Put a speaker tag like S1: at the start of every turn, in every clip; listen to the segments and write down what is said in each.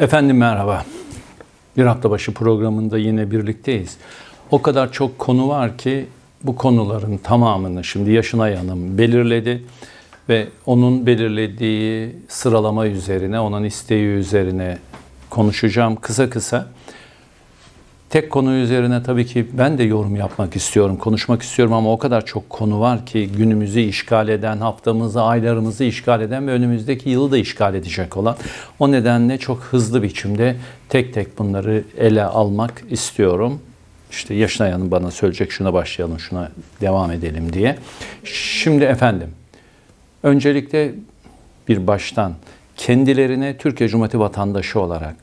S1: Efendim merhaba. Bir hafta başı programında yine birlikteyiz. O kadar çok konu var ki bu konuların tamamını şimdi Yaşınay Hanım belirledi ve onun belirlediği sıralama üzerine, onun isteği üzerine konuşacağım kısa kısa. Tek konu üzerine tabii ki ben de yorum yapmak istiyorum, konuşmak istiyorum ama o kadar çok konu var ki günümüzü işgal eden, haftamızı, aylarımızı işgal eden ve önümüzdeki yılı da işgal edecek olan. O nedenle çok hızlı biçimde tek tek bunları ele almak istiyorum. İşte Yaşınay Hanım bana söyleyecek şuna başlayalım, şuna devam edelim diye. Şimdi efendim, öncelikle bir baştan kendilerine Türkiye Cumhuriyeti vatandaşı olarak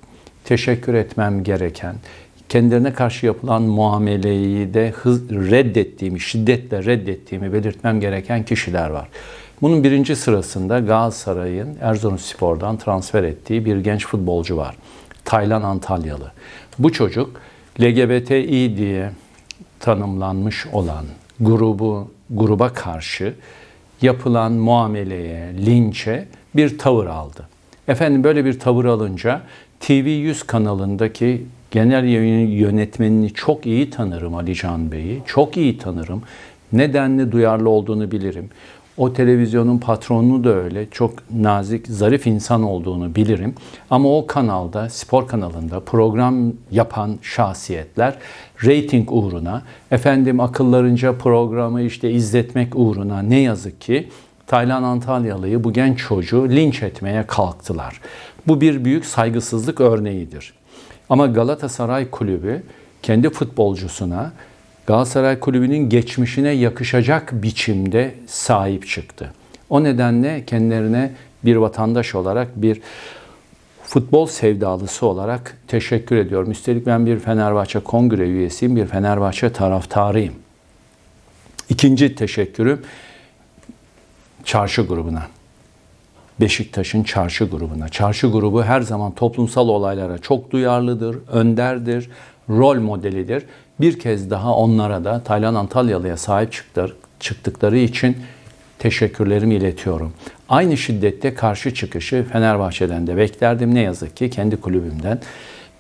S1: teşekkür etmem gereken, kendilerine karşı yapılan muameleyi de hız, reddettiğimi, şiddetle reddettiğimi belirtmem gereken kişiler var. Bunun birinci sırasında Galatasaray'ın Erzurumspor'dan transfer ettiği bir genç futbolcu var. Taylan Antalyalı. Bu çocuk LGBTİ diye tanımlanmış olan grubu gruba karşı yapılan muameleye, linçe bir tavır aldı. Efendim böyle bir tavır alınca TV100 kanalındaki genel yönetmenini çok iyi tanırım Ali Can Bey'i. Çok iyi tanırım. Nedenli duyarlı olduğunu bilirim. O televizyonun patronunu da öyle. Çok nazik, zarif insan olduğunu bilirim. Ama o kanalda, spor kanalında program yapan şahsiyetler reyting uğruna, efendim akıllarınca programı işte izletmek uğruna ne yazık ki Taylan Antalyalı'yı bu genç çocuğu linç etmeye kalktılar. Bu bir büyük saygısızlık örneğidir. Ama Galatasaray Kulübü kendi futbolcusuna Galatasaray Kulübü'nün geçmişine yakışacak biçimde sahip çıktı. O nedenle kendilerine bir vatandaş olarak bir futbol sevdalısı olarak teşekkür ediyorum. Üstelik ben bir Fenerbahçe kongre üyesiyim, bir Fenerbahçe taraftarıyım. İkinci teşekkürüm çarşı grubuna. Beşiktaş'ın çarşı grubuna. Çarşı grubu her zaman toplumsal olaylara çok duyarlıdır, önderdir, rol modelidir. Bir kez daha onlara da Taylan Antalyalı'ya sahip çıktıkları için teşekkürlerimi iletiyorum. Aynı şiddette karşı çıkışı Fenerbahçe'den de beklerdim. Ne yazık ki kendi kulübümden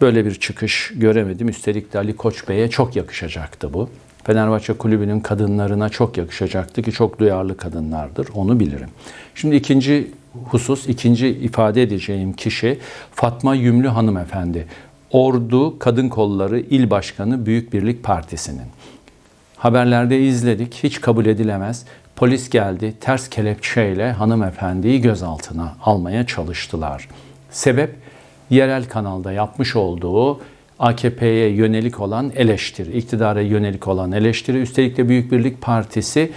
S1: böyle bir çıkış göremedim. Üstelik de Ali Koç Bey'e çok yakışacaktı bu. Fenerbahçe kulübünün kadınlarına çok yakışacaktı ki çok duyarlı kadınlardır. Onu bilirim. Şimdi ikinci husus, ikinci ifade edeceğim kişi Fatma Yümlü hanımefendi. Ordu Kadın Kolları İl Başkanı Büyük Birlik Partisi'nin. Haberlerde izledik, hiç kabul edilemez. Polis geldi, ters kelepçeyle hanımefendiyi gözaltına almaya çalıştılar. Sebep yerel kanalda yapmış olduğu AKP'ye yönelik olan eleştiri, iktidara yönelik olan eleştiri. Üstelik de Büyük Birlik Partisi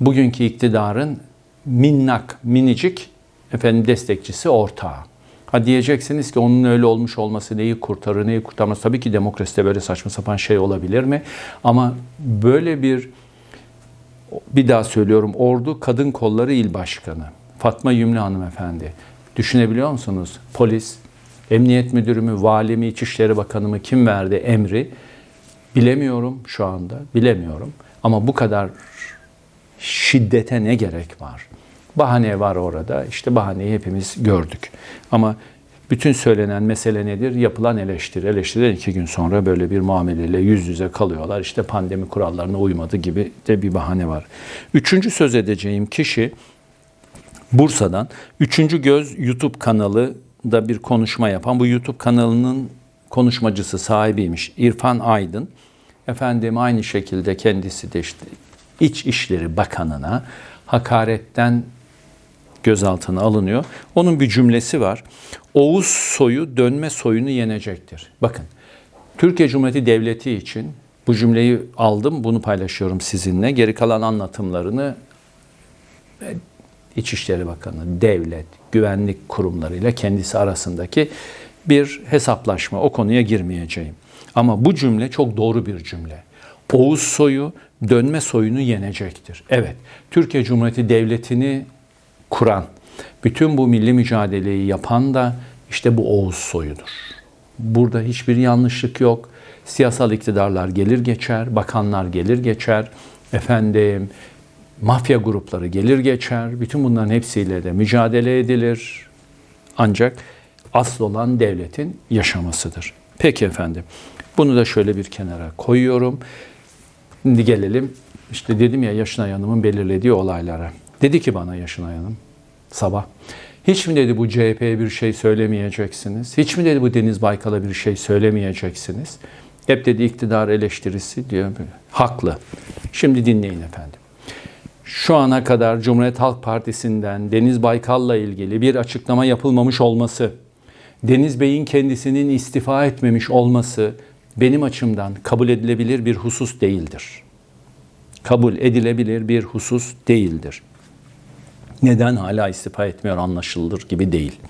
S1: bugünkü iktidarın minnak, minicik efendim destekçisi ortağı. Ha diyeceksiniz ki onun öyle olmuş olması neyi kurtarır, neyi kurtarmaz. Tabii ki demokraside böyle saçma sapan şey olabilir mi? Ama böyle bir bir daha söylüyorum Ordu Kadın Kolları İl Başkanı Fatma Yümlü hanımefendi. Düşünebiliyor musunuz? Polis, Emniyet Müdürü mü, Vali mi, İçişleri Bakanı mı kim verdi emri? Bilemiyorum şu anda, bilemiyorum. Ama bu kadar şiddete ne gerek var? Bahane var orada. İşte bahaneyi hepimiz gördük. Ama bütün söylenen mesele nedir? Yapılan eleştiri. Eleştiriden iki gün sonra böyle bir muameleyle yüz yüze kalıyorlar. İşte pandemi kurallarına uymadı gibi de bir bahane var. Üçüncü söz edeceğim kişi Bursa'dan. Üçüncü Göz YouTube kanalı da bir konuşma yapan bu YouTube kanalının konuşmacısı sahibiymiş İrfan Aydın. Efendim aynı şekilde kendisi de işte İç İşleri Bakanı'na hakaretten gözaltına alınıyor. Onun bir cümlesi var. Oğuz soyu dönme soyunu yenecektir. Bakın Türkiye Cumhuriyeti Devleti için bu cümleyi aldım, bunu paylaşıyorum sizinle. Geri kalan anlatımlarını İçişleri Bakanı, devlet, güvenlik kurumlarıyla kendisi arasındaki bir hesaplaşma. O konuya girmeyeceğim. Ama bu cümle çok doğru bir cümle. Oğuz soyu dönme soyunu yenecektir. Evet, Türkiye Cumhuriyeti Devleti'ni kuran, bütün bu milli mücadeleyi yapan da işte bu Oğuz soyudur. Burada hiçbir yanlışlık yok. Siyasal iktidarlar gelir geçer, bakanlar gelir geçer, efendim mafya grupları gelir geçer. Bütün bunların hepsiyle de mücadele edilir. Ancak Asıl olan devletin yaşamasıdır. Peki efendim. Bunu da şöyle bir kenara koyuyorum. Şimdi gelelim. İşte dedim ya Yaşınay Hanım'ın belirlediği olaylara. Dedi ki bana Yaşınay Hanım sabah. Hiç mi dedi bu CHP'ye bir şey söylemeyeceksiniz? Hiç mi dedi bu Deniz Baykal'a bir şey söylemeyeceksiniz? Hep dedi iktidar eleştirisi diyor. Haklı. Şimdi dinleyin efendim. Şu ana kadar Cumhuriyet Halk Partisi'nden Deniz Baykal'la ilgili bir açıklama yapılmamış olması, Deniz Bey'in kendisinin istifa etmemiş olması benim açımdan kabul edilebilir bir husus değildir. Kabul edilebilir bir husus değildir. Neden hala istifa etmiyor anlaşılır gibi değil.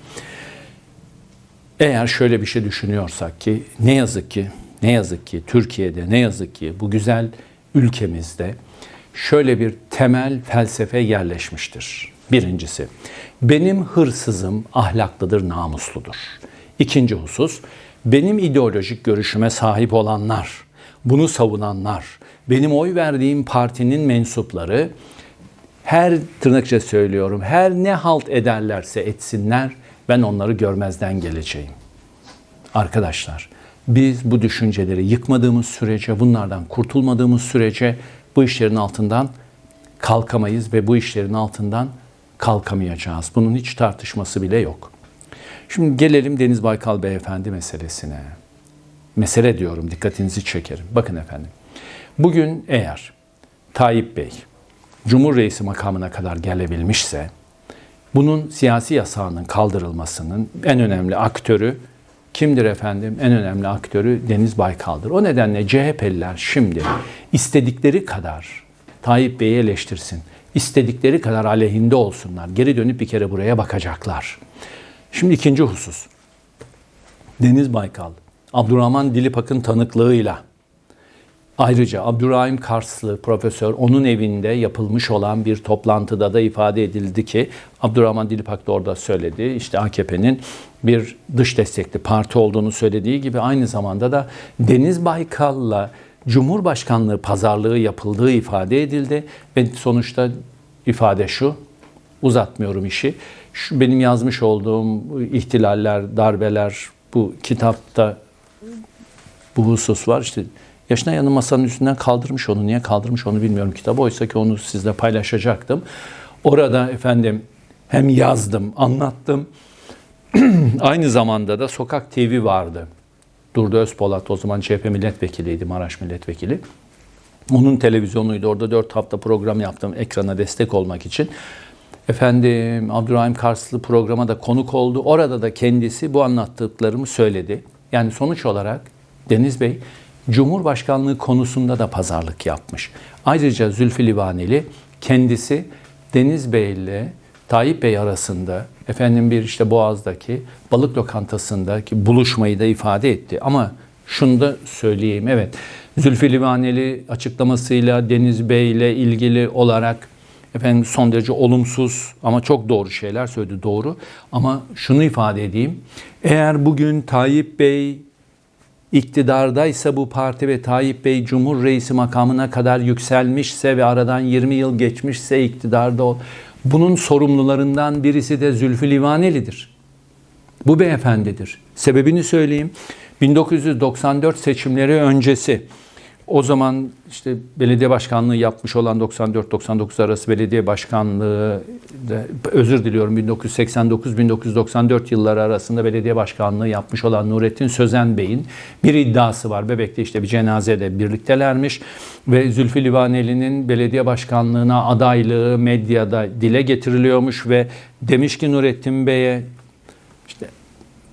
S1: Eğer şöyle bir şey düşünüyorsak ki ne yazık ki ne yazık ki Türkiye'de ne yazık ki bu güzel ülkemizde şöyle bir temel felsefe yerleşmiştir. Birincisi, benim hırsızım ahlaklıdır, namusludur. İkinci husus, benim ideolojik görüşüme sahip olanlar, bunu savunanlar, benim oy verdiğim partinin mensupları her tırnakça söylüyorum, her ne halt ederlerse etsinler ben onları görmezden geleceğim. Arkadaşlar, biz bu düşünceleri yıkmadığımız sürece, bunlardan kurtulmadığımız sürece bu işlerin altından kalkamayız ve bu işlerin altından kalkamayacağız. Bunun hiç tartışması bile yok. Şimdi gelelim Deniz Baykal Beyefendi meselesine. Mesele diyorum, dikkatinizi çekerim. Bakın efendim, bugün eğer Tayyip Bey, Cumhur Reisi makamına kadar gelebilmişse, bunun siyasi yasağının kaldırılmasının en önemli aktörü kimdir efendim? En önemli aktörü Deniz Baykal'dır. O nedenle CHP'liler şimdi istedikleri kadar Tayyip Bey'i eleştirsin. istedikleri kadar aleyhinde olsunlar. Geri dönüp bir kere buraya bakacaklar. Şimdi ikinci husus. Deniz Baykal, Abdurrahman Dilipak'ın tanıklığıyla Ayrıca Abdurrahim Karslı profesör onun evinde yapılmış olan bir toplantıda da ifade edildi ki Abdurrahman Dilipak da orada söyledi. İşte AKP'nin bir dış destekli parti olduğunu söylediği gibi aynı zamanda da Deniz Baykal'la Cumhurbaşkanlığı pazarlığı yapıldığı ifade edildi ve sonuçta ifade şu. Uzatmıyorum işi. Şu benim yazmış olduğum ihtilaller, darbeler bu kitapta bu husus var. İşte Yaşına yanı masanın üstünden kaldırmış onu. Niye kaldırmış onu bilmiyorum kitabı. Oysa ki onu sizle paylaşacaktım. Orada efendim hem yazdım, anlattım. Aynı zamanda da Sokak TV vardı. Durdu Özpolat o zaman CHP milletvekiliydi, Maraş milletvekili. Onun televizyonuydu. Orada dört hafta program yaptım ekrana destek olmak için. Efendim Abdurrahim Karslı programa da konuk oldu. Orada da kendisi bu anlattıklarımı söyledi. Yani sonuç olarak Deniz Bey Cumhurbaşkanlığı konusunda da pazarlık yapmış. Ayrıca Zülfü Livaneli kendisi Deniz Bey ile Tayyip Bey arasında efendim bir işte Boğaz'daki balık lokantasındaki buluşmayı da ifade etti. Ama şunu da söyleyeyim evet Zülfü Livaneli açıklamasıyla Deniz Bey ile ilgili olarak efendim son derece olumsuz ama çok doğru şeyler söyledi doğru. Ama şunu ifade edeyim. Eğer bugün Tayyip Bey iktidardaysa bu parti ve Tayyip Bey Cumhur Reisi makamına kadar yükselmişse ve aradan 20 yıl geçmişse iktidarda o, bunun sorumlularından birisi de Zülfü Livaneli'dir. Bu beyefendidir. Sebebini söyleyeyim. 1994 seçimleri öncesi o zaman işte belediye başkanlığı yapmış olan 94-99 arası belediye başkanlığı özür diliyorum 1989-1994 yılları arasında belediye başkanlığı yapmış olan Nurettin Sözen Bey'in bir iddiası var. Bebek'te işte bir cenazede birliktelermiş ve Zülfü Livaneli'nin belediye başkanlığına adaylığı medyada dile getiriliyormuş ve demiş ki Nurettin Bey'e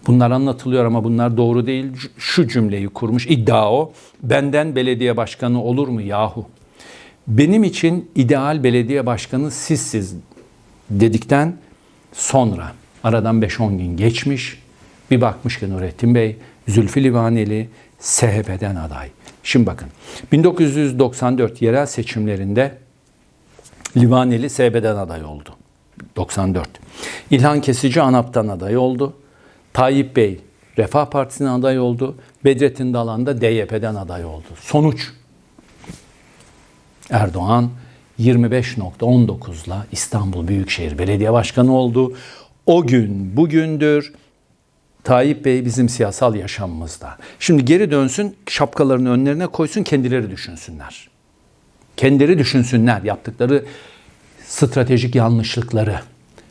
S1: Bunlar anlatılıyor ama bunlar doğru değil. Şu cümleyi kurmuş. iddia o. Benden belediye başkanı olur mu yahu? Benim için ideal belediye başkanı sizsiz dedikten sonra aradan 5-10 gün geçmiş. Bir bakmış ki Nurettin Bey, Zülfü Livaneli SHP'den aday. Şimdi bakın 1994 yerel seçimlerinde Livaneli SHP'den aday oldu. 94. İlhan Kesici ANAP'tan aday oldu. Tayyip Bey Refah Partisi'ne aday oldu. Bedrettin Dalan da DYP'den aday oldu. Sonuç Erdoğan 25.19'la İstanbul Büyükşehir Belediye Başkanı oldu. O gün bugündür Tayyip Bey bizim siyasal yaşamımızda. Şimdi geri dönsün, şapkalarını önlerine koysun, kendileri düşünsünler. Kendileri düşünsünler yaptıkları stratejik yanlışlıkları.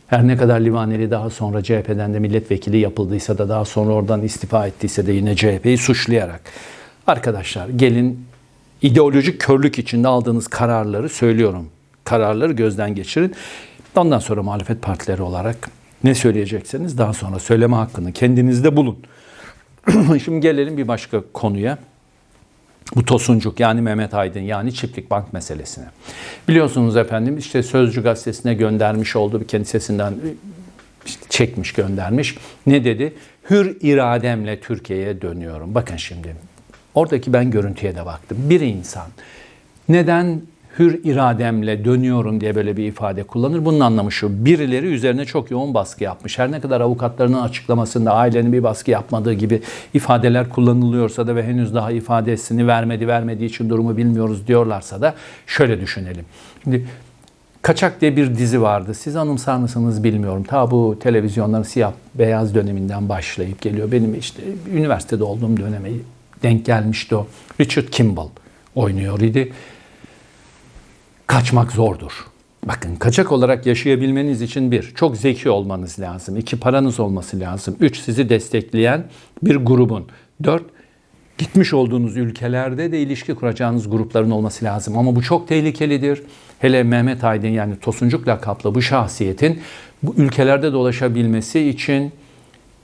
S1: Her ne kadar Livaneli daha sonra CHP'den de milletvekili yapıldıysa da daha sonra oradan istifa ettiyse de yine CHP'yi suçlayarak. Arkadaşlar gelin ideolojik körlük içinde aldığınız kararları söylüyorum. Kararları gözden geçirin. Ondan sonra muhalefet partileri olarak ne söyleyecekseniz daha sonra söyleme hakkını kendinizde bulun. Şimdi gelelim bir başka konuya. Bu Tosuncuk yani Mehmet Aydın yani çiftlik bank meselesine. Biliyorsunuz efendim işte Sözcü gazetesine göndermiş olduğu bir kendi sesinden işte çekmiş göndermiş. Ne dedi? Hür irademle Türkiye'ye dönüyorum. Bakın şimdi oradaki ben görüntüye de baktım. Bir insan neden hür irademle dönüyorum diye böyle bir ifade kullanır. Bunun anlamı şu. Birileri üzerine çok yoğun baskı yapmış. Her ne kadar avukatlarının açıklamasında ailenin bir baskı yapmadığı gibi ifadeler kullanılıyorsa da ve henüz daha ifadesini vermedi vermediği için durumu bilmiyoruz diyorlarsa da şöyle düşünelim. Şimdi Kaçak diye bir dizi vardı. Siz anımsar mısınız bilmiyorum. Ta bu televizyonların siyah beyaz döneminden başlayıp geliyor. Benim işte üniversitede olduğum döneme denk gelmişti o. Richard Kimball oynuyor idi kaçmak zordur. Bakın kaçak olarak yaşayabilmeniz için bir, çok zeki olmanız lazım. iki paranız olması lazım. Üç, sizi destekleyen bir grubun. Dört, gitmiş olduğunuz ülkelerde de ilişki kuracağınız grupların olması lazım. Ama bu çok tehlikelidir. Hele Mehmet Aydın yani Tosuncuk lakaplı bu şahsiyetin bu ülkelerde dolaşabilmesi için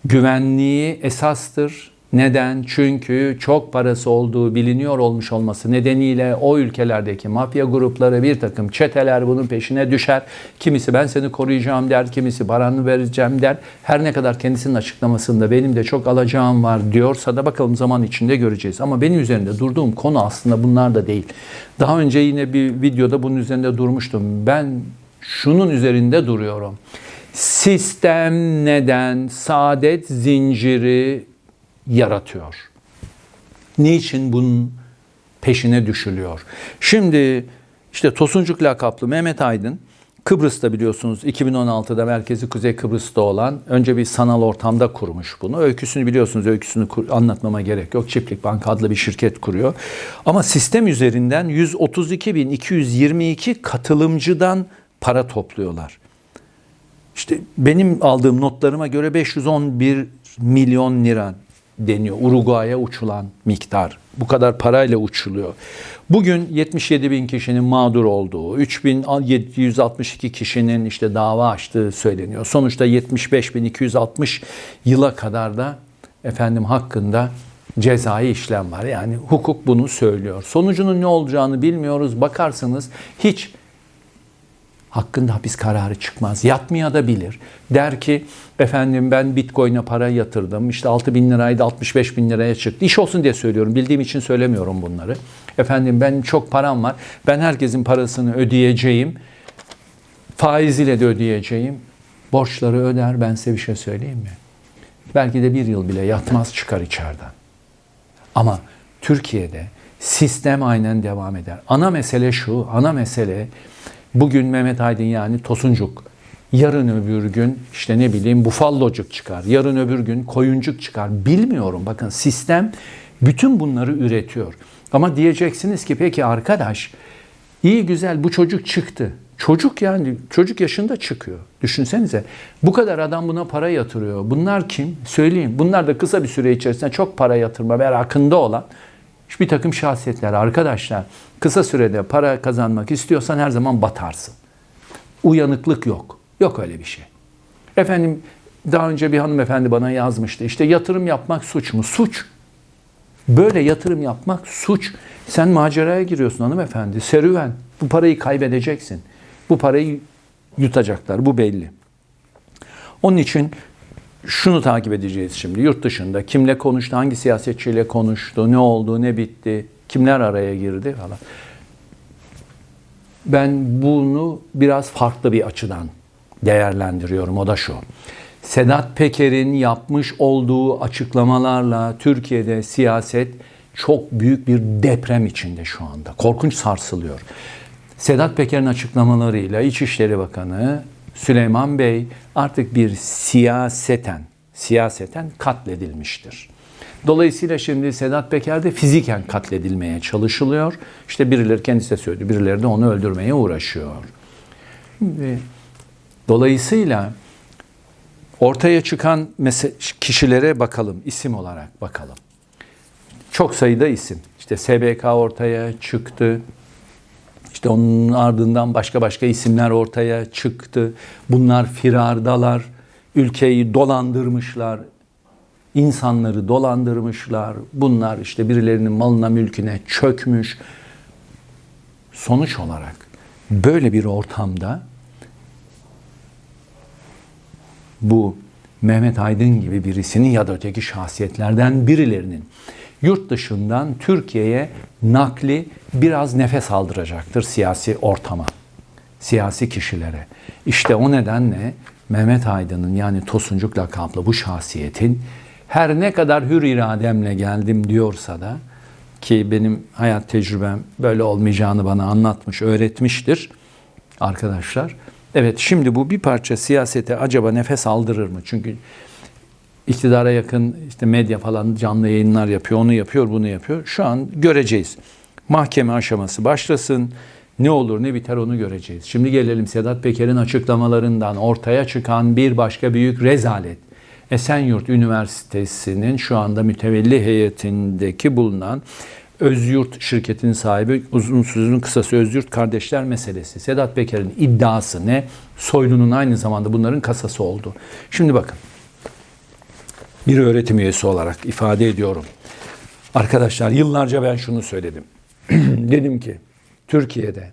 S1: güvenliği esastır neden? Çünkü çok parası olduğu biliniyor olmuş olması nedeniyle o ülkelerdeki mafya grupları bir takım çeteler bunun peşine düşer. Kimisi ben seni koruyacağım der, kimisi paranı vereceğim der. Her ne kadar kendisinin açıklamasında benim de çok alacağım var diyorsa da bakalım zaman içinde göreceğiz. Ama benim üzerinde durduğum konu aslında bunlar da değil. Daha önce yine bir videoda bunun üzerinde durmuştum. Ben şunun üzerinde duruyorum. Sistem neden saadet zinciri yaratıyor. Niçin bunun peşine düşülüyor? Şimdi işte Tosuncuk lakaplı Mehmet Aydın Kıbrıs'ta biliyorsunuz 2016'da merkezi Kuzey Kıbrıs'ta olan önce bir sanal ortamda kurmuş bunu. Öyküsünü biliyorsunuz öyküsünü anlatmama gerek yok. Çiftlik Bank adlı bir şirket kuruyor. Ama sistem üzerinden 132.222 katılımcıdan para topluyorlar. İşte benim aldığım notlarıma göre 511 milyon lira deniyor. Uruguay'a uçulan miktar. Bu kadar parayla uçuluyor. Bugün 77 bin kişinin mağdur olduğu, 3762 kişinin işte dava açtığı söyleniyor. Sonuçta 75.260 yıla kadar da efendim hakkında cezai işlem var. Yani hukuk bunu söylüyor. Sonucunun ne olacağını bilmiyoruz. Bakarsınız hiç hakkında hapis kararı çıkmaz. Yatmaya da bilir. Der ki efendim ben bitcoin'e para yatırdım. İşte 6 bin liraydı 65 bin liraya çıktı. İş olsun diye söylüyorum. Bildiğim için söylemiyorum bunları. Efendim ben çok param var. Ben herkesin parasını ödeyeceğim. Faiziyle de ödeyeceğim. Borçları öder. Ben size bir şey söyleyeyim mi? Belki de bir yıl bile yatmaz çıkar içeriden. Ama Türkiye'de sistem aynen devam eder. Ana mesele şu, ana mesele Bugün Mehmet Aydın yani Tosuncuk. Yarın öbür gün işte ne bileyim bufallocuk çıkar. Yarın öbür gün koyuncuk çıkar. Bilmiyorum. Bakın sistem bütün bunları üretiyor. Ama diyeceksiniz ki peki arkadaş iyi güzel bu çocuk çıktı. Çocuk yani çocuk yaşında çıkıyor. Düşünsenize. Bu kadar adam buna para yatırıyor. Bunlar kim? Söyleyeyim. Bunlar da kısa bir süre içerisinde çok para yatırma merakında olan bir takım şahsiyetler. Arkadaşlar kısa sürede para kazanmak istiyorsan her zaman batarsın. Uyanıklık yok. Yok öyle bir şey. Efendim daha önce bir hanımefendi bana yazmıştı. İşte yatırım yapmak suç mu? Suç. Böyle yatırım yapmak suç. Sen maceraya giriyorsun hanımefendi. Serüven. Bu parayı kaybedeceksin. Bu parayı yutacaklar. Bu belli. Onun için şunu takip edeceğiz şimdi. Yurt dışında kimle konuştu, hangi siyasetçiyle konuştu, ne oldu, ne bitti, kimler araya girdi falan. Ben bunu biraz farklı bir açıdan değerlendiriyorum. O da şu. Sedat Peker'in yapmış olduğu açıklamalarla Türkiye'de siyaset çok büyük bir deprem içinde şu anda. Korkunç sarsılıyor. Sedat Peker'in açıklamalarıyla İçişleri Bakanı Süleyman Bey artık bir siyaseten siyaseten katledilmiştir. Dolayısıyla şimdi Sedat Peker de fiziken katledilmeye çalışılıyor. İşte birileri kendisi de söyledi, birileri de onu öldürmeye uğraşıyor. Şimdi, dolayısıyla ortaya çıkan kişilere bakalım, isim olarak bakalım. Çok sayıda isim. İşte SBK ortaya çıktı. İşte onun ardından başka başka isimler ortaya çıktı. Bunlar firardalar. Ülkeyi dolandırmışlar. insanları dolandırmışlar. Bunlar işte birilerinin malına mülküne çökmüş. Sonuç olarak böyle bir ortamda bu Mehmet Aydın gibi birisinin ya da öteki şahsiyetlerden birilerinin yurt dışından Türkiye'ye nakli biraz nefes aldıracaktır siyasi ortama, siyasi kişilere. İşte o nedenle Mehmet Aydın'ın yani Tosuncuk lakaplı bu şahsiyetin her ne kadar hür irademle geldim diyorsa da ki benim hayat tecrübem böyle olmayacağını bana anlatmış, öğretmiştir arkadaşlar. Evet şimdi bu bir parça siyasete acaba nefes aldırır mı? Çünkü iktidara yakın işte medya falan canlı yayınlar yapıyor, onu yapıyor, bunu yapıyor. Şu an göreceğiz. Mahkeme aşaması başlasın. Ne olur ne biter onu göreceğiz. Şimdi gelelim Sedat Peker'in açıklamalarından ortaya çıkan bir başka büyük rezalet. Esenyurt Üniversitesi'nin şu anda mütevelli heyetindeki bulunan Özyurt şirketinin sahibi uzun sözünün kısası Özyurt kardeşler meselesi. Sedat Peker'in iddiası ne? Soylu'nun aynı zamanda bunların kasası oldu. Şimdi bakın. Bir öğretim üyesi olarak ifade ediyorum. Arkadaşlar yıllarca ben şunu söyledim. Dedim ki Türkiye'de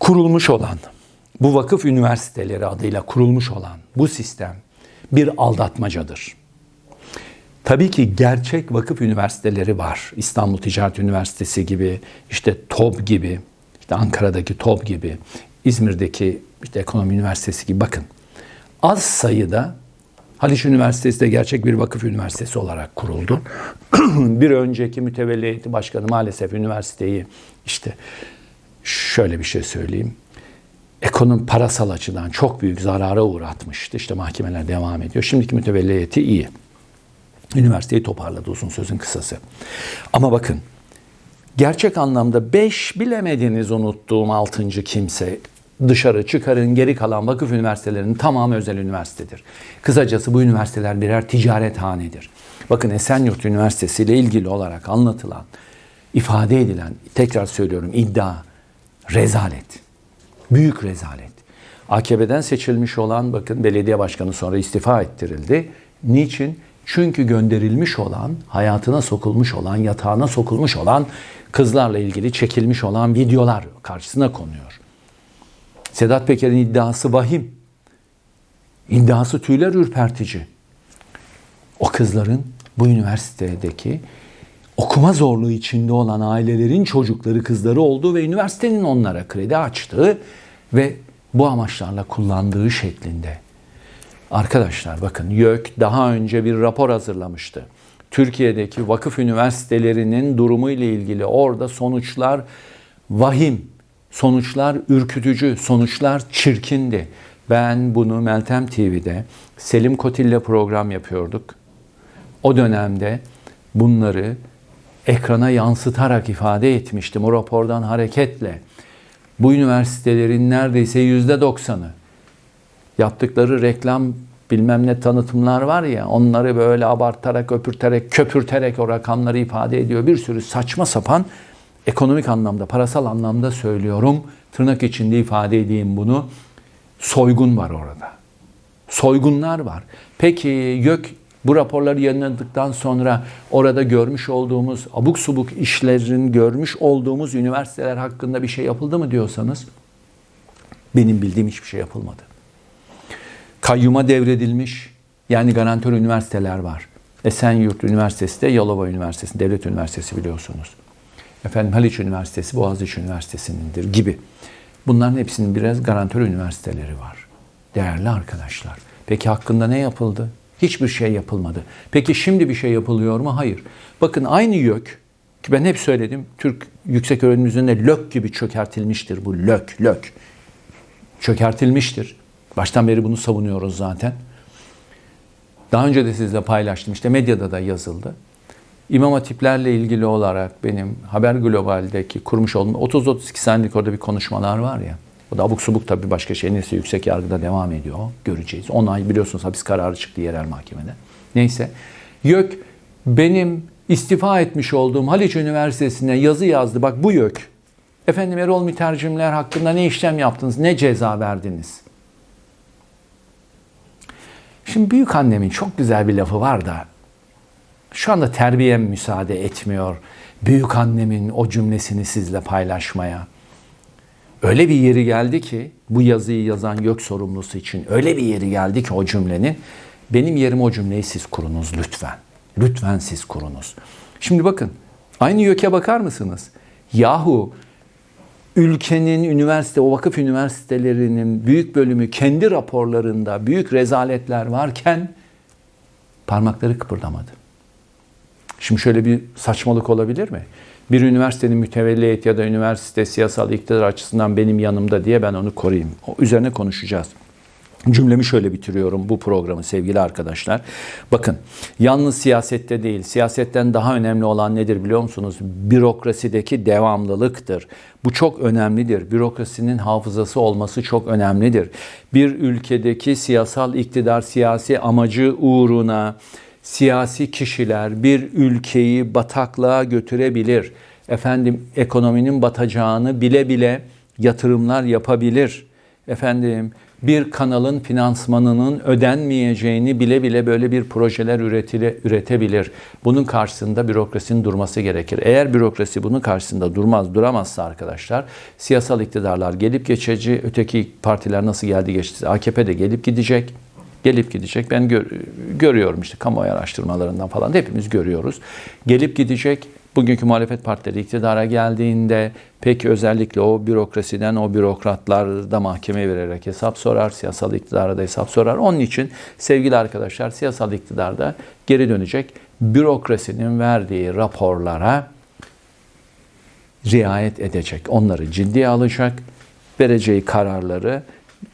S1: kurulmuş olan bu vakıf üniversiteleri adıyla kurulmuş olan bu sistem bir aldatmacadır. Tabii ki gerçek vakıf üniversiteleri var. İstanbul Ticaret Üniversitesi gibi, işte TOB gibi, işte Ankara'daki TOB gibi, İzmir'deki işte Ekonomi Üniversitesi gibi bakın. Az sayıda Haliç Üniversitesi de gerçek bir vakıf üniversitesi olarak kuruldu. bir önceki mütevelli başkanı maalesef üniversiteyi işte şöyle bir şey söyleyeyim. Ekonomi parasal açıdan çok büyük zarara uğratmıştı. İşte mahkemeler devam ediyor. Şimdiki mütevelli heyeti iyi. Üniversiteyi toparladı uzun sözün kısası. Ama bakın gerçek anlamda beş bilemediniz unuttuğum altıncı kimse dışarı çıkarın geri kalan vakıf üniversitelerinin tamamı özel üniversitedir. Kısacası bu üniversiteler birer ticarethanedir. Bakın Esenyurt Üniversitesi ile ilgili olarak anlatılan, ifade edilen, tekrar söylüyorum iddia, rezalet. Büyük rezalet. AKP'den seçilmiş olan bakın belediye başkanı sonra istifa ettirildi. Niçin? Çünkü gönderilmiş olan, hayatına sokulmuş olan, yatağına sokulmuş olan kızlarla ilgili çekilmiş olan videolar karşısına konuyor. Sedat Peker'in iddiası vahim. İddiası tüyler ürpertici. O kızların bu üniversitedeki okuma zorluğu içinde olan ailelerin çocukları, kızları olduğu ve üniversitenin onlara kredi açtığı ve bu amaçlarla kullandığı şeklinde. Arkadaşlar bakın YÖK daha önce bir rapor hazırlamıştı. Türkiye'deki vakıf üniversitelerinin durumu ile ilgili orada sonuçlar vahim, sonuçlar ürkütücü, sonuçlar çirkindi. Ben bunu Meltem TV'de Selim Kotil'le program yapıyorduk. O dönemde bunları ekrana yansıtarak ifade etmiştim o rapordan hareketle. Bu üniversitelerin neredeyse yüzde doksanı yaptıkları reklam bilmem ne tanıtımlar var ya onları böyle abartarak, öpürterek, köpürterek o rakamları ifade ediyor. Bir sürü saçma sapan ekonomik anlamda, parasal anlamda söylüyorum. Tırnak içinde ifade edeyim bunu. Soygun var orada. Soygunlar var. Peki YÖK bu raporları yayınladıktan sonra orada görmüş olduğumuz abuk subuk işlerin görmüş olduğumuz üniversiteler hakkında bir şey yapıldı mı diyorsanız benim bildiğim hiçbir şey yapılmadı. Kayyuma devredilmiş yani garantör üniversiteler var. Esenyurt Üniversitesi de Yalova Üniversitesi, Devlet Üniversitesi biliyorsunuz. Efendim Haliç Üniversitesi, Boğaziçi Üniversitesi'nindir gibi. Bunların hepsinin biraz garantör üniversiteleri var. Değerli arkadaşlar. Peki hakkında ne yapıldı? Hiçbir şey yapılmadı. Peki şimdi bir şey yapılıyor mu? Hayır. Bakın aynı YÖK ki ben hep söyledim Türk yüksek öğrenim üzerinde lök gibi çökertilmiştir bu lök lök. Çökertilmiştir. Baştan beri bunu savunuyoruz zaten. Daha önce de sizle paylaştım. İşte medyada da yazıldı. İmam hatiplerle ilgili olarak benim Haber Global'deki kurmuş olduğum 30-32 saniyelik orada bir konuşmalar var ya. O da abuk subuk tabii başka şey. Neyse yüksek yargıda devam ediyor. Göreceğiz. 10 ay biliyorsunuz hapis kararı çıktı yerel mahkemede. Neyse. YÖK benim istifa etmiş olduğum Haliç Üniversitesi'ne yazı yazdı. Bak bu YÖK. Efendim Erol mütercimler hakkında ne işlem yaptınız, ne ceza verdiniz? Şimdi büyük annemin çok güzel bir lafı var da şu anda terbiyem müsaade etmiyor. Büyük annemin o cümlesini sizle paylaşmaya. Öyle bir yeri geldi ki bu yazıyı yazan YÖK sorumlusu için öyle bir yeri geldi ki o cümlenin benim yerime o cümleyi siz kurunuz lütfen. Lütfen siz kurunuz. Şimdi bakın aynı YÖK'e bakar mısınız? Yahu ülkenin üniversite, o vakıf üniversitelerinin büyük bölümü kendi raporlarında büyük rezaletler varken parmakları kıpırdamadı. Şimdi şöyle bir saçmalık olabilir mi? Bir üniversitenin mütevelli heyeti ya da üniversite siyasal iktidar açısından benim yanımda diye ben onu koruyayım. O üzerine konuşacağız. Cümlemi şöyle bitiriyorum bu programı sevgili arkadaşlar. Bakın yalnız siyasette değil, siyasetten daha önemli olan nedir biliyor musunuz? Bürokrasideki devamlılıktır. Bu çok önemlidir. Bürokrasinin hafızası olması çok önemlidir. Bir ülkedeki siyasal iktidar siyasi amacı uğruna siyasi kişiler bir ülkeyi bataklığa götürebilir. Efendim ekonominin batacağını bile bile yatırımlar yapabilir. Efendim bir kanalın finansmanının ödenmeyeceğini bile bile böyle bir projeler üretile, üretebilir. Bunun karşısında bürokrasinin durması gerekir. Eğer bürokrasi bunun karşısında durmaz, duramazsa arkadaşlar siyasal iktidarlar gelip geçici, öteki partiler nasıl geldi geçti, AKP de gelip gidecek gelip gidecek. Ben gör, görüyorum işte kamuoyu araştırmalarından falan hepimiz görüyoruz. Gelip gidecek. Bugünkü muhalefet partileri iktidara geldiğinde peki özellikle o bürokrasiden o bürokratlar da mahkemeye vererek hesap sorar. Siyasal iktidara da hesap sorar. Onun için sevgili arkadaşlar siyasal iktidarda geri dönecek. Bürokrasinin verdiği raporlara riayet edecek. Onları ciddiye alacak. Vereceği kararları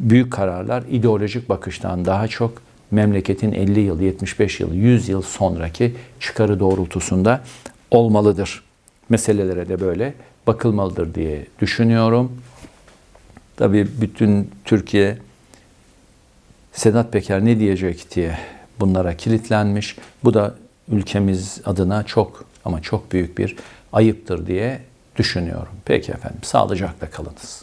S1: büyük kararlar ideolojik bakıştan daha çok memleketin 50 yıl, 75 yıl, 100 yıl sonraki çıkarı doğrultusunda olmalıdır. Meselelere de böyle bakılmalıdır diye düşünüyorum. Tabii bütün Türkiye Sedat Peker ne diyecek diye bunlara kilitlenmiş. Bu da ülkemiz adına çok ama çok büyük bir ayıptır diye düşünüyorum. Peki efendim sağlıcakla kalınız.